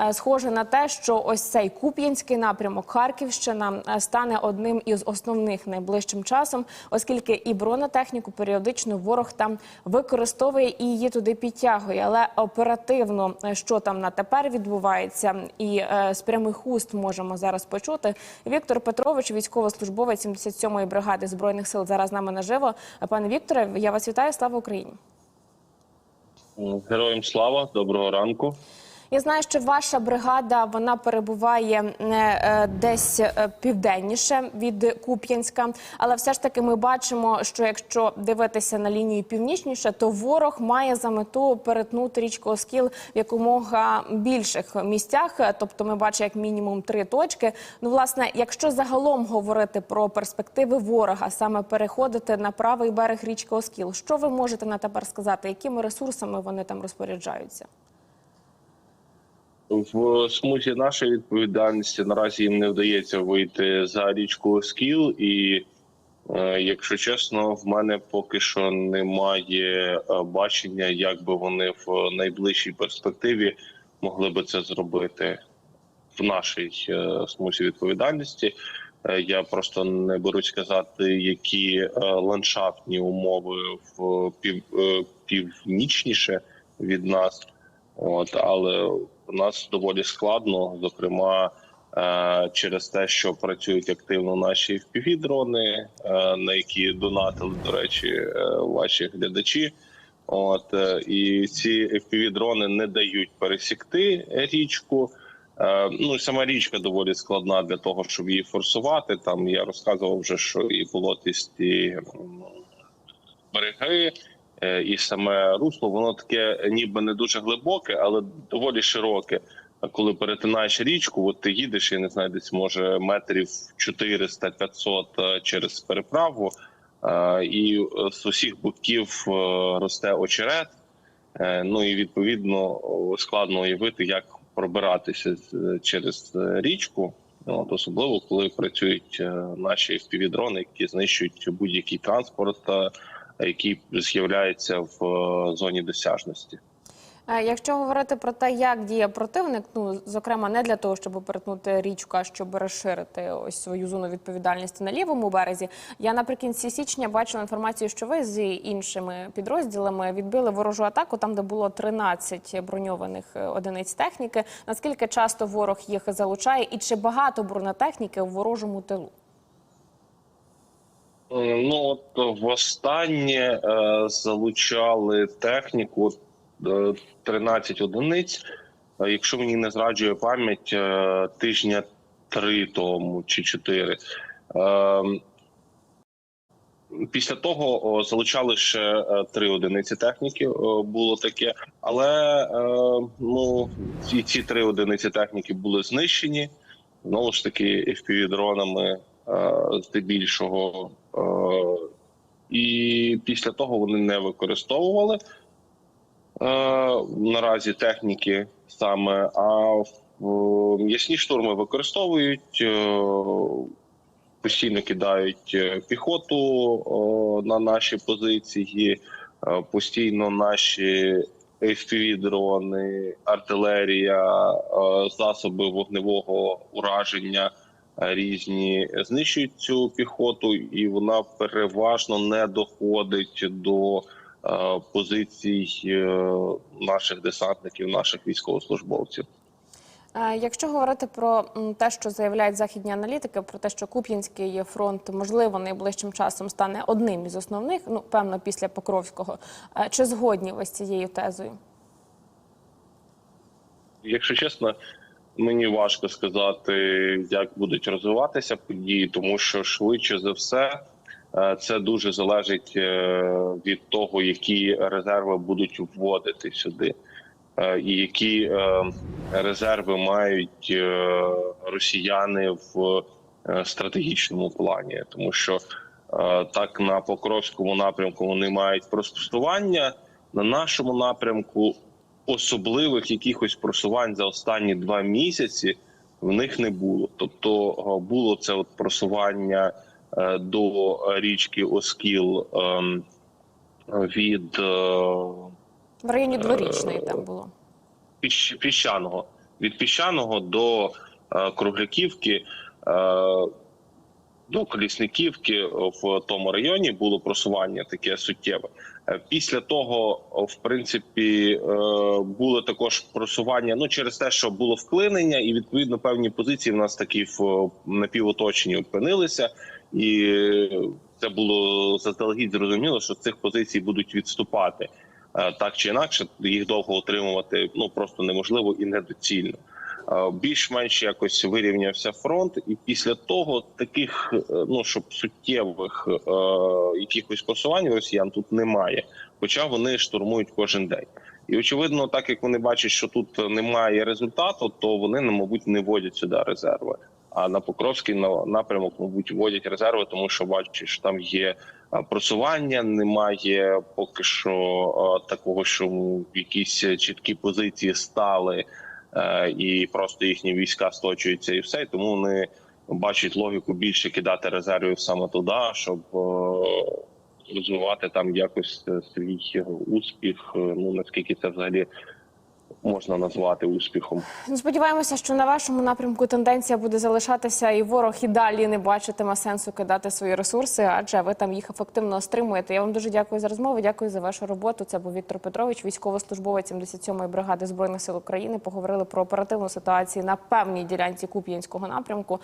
Е, Схоже на те, що ось цей Куп'янський напрямок Харківщина е, стане одним із основних найближчим часом, оскільки і бронетехніку періодично ворог там використовує і її туди підтягує. Але оперативно, е, що там на тепер відбувається, і з прямих уст можемо зараз почути. Віктор Петрович, військовослужбовець 77-ї бригади збройних сил, зараз з нами наживо. Пане Вікторе, я вас вітаю. Слава Україні! Героям слава, доброго ранку. Я знаю, що ваша бригада вона перебуває е, е, десь е, південніше від Куп'янська, але все ж таки ми бачимо, що якщо дивитися на лінію північніше, то ворог має за мету перетнути річку Оскіл в якомога більших місцях. Тобто, ми бачимо як мінімум три точки. Ну, власне, якщо загалом говорити про перспективи ворога, саме переходити на правий берег річки Оскіл, що ви можете на тепер сказати, якими ресурсами вони там розпоряджаються? В смузі нашої відповідальності наразі їм не вдається вийти за річку Оскіл, і е, якщо чесно, в мене поки що немає е, бачення, як би вони в найближчій перспективі могли би це зробити в нашій е, смузі відповідальності. Я просто не берусь сказати, які ландшафтні умови в пів, північніше від нас. От але у нас доволі складно, зокрема е, через те, що працюють активно наші FPV-дрони, е, на які донатили, до речі, е, ваші глядачі. От і ці FPV-дрони не дають пересікти річку. Ну сама річка доволі складна для того, щоб її форсувати. Там я розказував вже, що і болотисті береги, і саме русло, воно таке ніби не дуже глибоке, але доволі широке. А коли перетинаєш річку, от ти їдеш, я не знаю, десь може метрів 400-500 е, через переправу, е, і е, з усіх боків е, росте очерет. Е, Ну і відповідно складно уявити, як пробиратися через е, річку. От, особливо коли працюють е, наші FPV-дрони, які знищують будь-який транспорт, е, який з'являється в е, зоні досяжності. Е, Якщо говорити про те, як діє противник, ну зокрема не для того, щоб перетнути річку, а щоб розширити ось свою зону відповідальності на лівому березі. Я наприкінці січня бачила інформацію, що ви з іншими підрозділами відбили ворожу атаку, там де було 13 броньованих е, одиниць техніки. Наскільки часто ворог їх залучає, і чи багато бронетехніки у ворожому тилу? Е, Ну от востаннє е, залучали техніку е, 13 одиниць. Е, Якщо мені не зраджує пам'ять, е, тижня три тому чи чотири. Е, Після того о, залучали ще е, три одиниці техніки. о, Було таке, але е, ну ці, ці три одиниці техніки були знищені знову ж таки FPV-дронами е, здебільшого. Е, і після того вони не використовували е, наразі техніки саме, а м'ясні штурми використовують. е, Постійно кидають піхоту на наші позиції, постійно наші FPV-дрони, артилерія, засоби вогневого ураження різні знищують цю піхоту, і вона переважно не доходить до е, позицій е, наших десантників, наших військовослужбовців. Е, Якщо говорити про те, що заявляють західні аналітики, про те, що Куп'янський фронт можливо найближчим часом стане одним із основних, ну певно, після Покровського, е, чи згодні ви з цією тезою? Якщо чесно, мені важко сказати, як будуть розвиватися події, тому що швидше за все е, це дуже залежить е, від того, які резерви будуть вводити сюди, е, і які резерви мають росіяни в стратегічному плані, тому що так на Покровському напрямку вони мають простування. На нашому напрямку особливих якихось просувань за останні два місяці в них не було. Тобто е, було це от просування е, до річки Оскіл ем, від е, В районі дворічної там було. піщаного. від піщаного до Кругляківки. Е, до Колісниківки в тому районі було просування таке суттєве. Е, Після того, в принципі, е, було також просування. Ну через те, що було вклинення, і відповідно певні позиції в нас такі в напівоточенні опинилися, і е, це було заздалегідь зрозуміло, що цих позицій будуть відступати Е, так чи інакше. Їх довго утримувати ну просто неможливо і недоцільно. Е, Більш-менш якось вирівнявся фронт, і після того таких, е, ну щоб суттєвих е, якихось просувань росіян тут немає. Хоча вони штурмують кожен день. І очевидно, так як вони бачать, що тут немає результату, то вони ну, мабуть не вводять сюди резерви. А на Покровський на- напрямок, мабуть, вводять резерви, тому що бачать, що там є е, просування, немає поки що такого, що якісь чіткі позиції стали і просто їхні війська сточуються, і все. Тому вони бачать логіку більше кидати резервів саме туди, щоб е, розвивати там якось е, свій успіх. Е, Ну наскільки це взагалі можна назвати успіхом. Сподіваємося, що на вашому напрямку тенденція буде залишатися, і ворог і далі не бачитиме сенсу кидати свої ресурси, адже ви там їх ефективно стримуєте. Я вам дуже дякую за розмову. Дякую за вашу роботу. Це був Віктор Петрович, військовослужбовець 77-ї бригади збройних сил України. Поговорили про оперативну ситуацію на певній ділянці Куп'янського напрямку.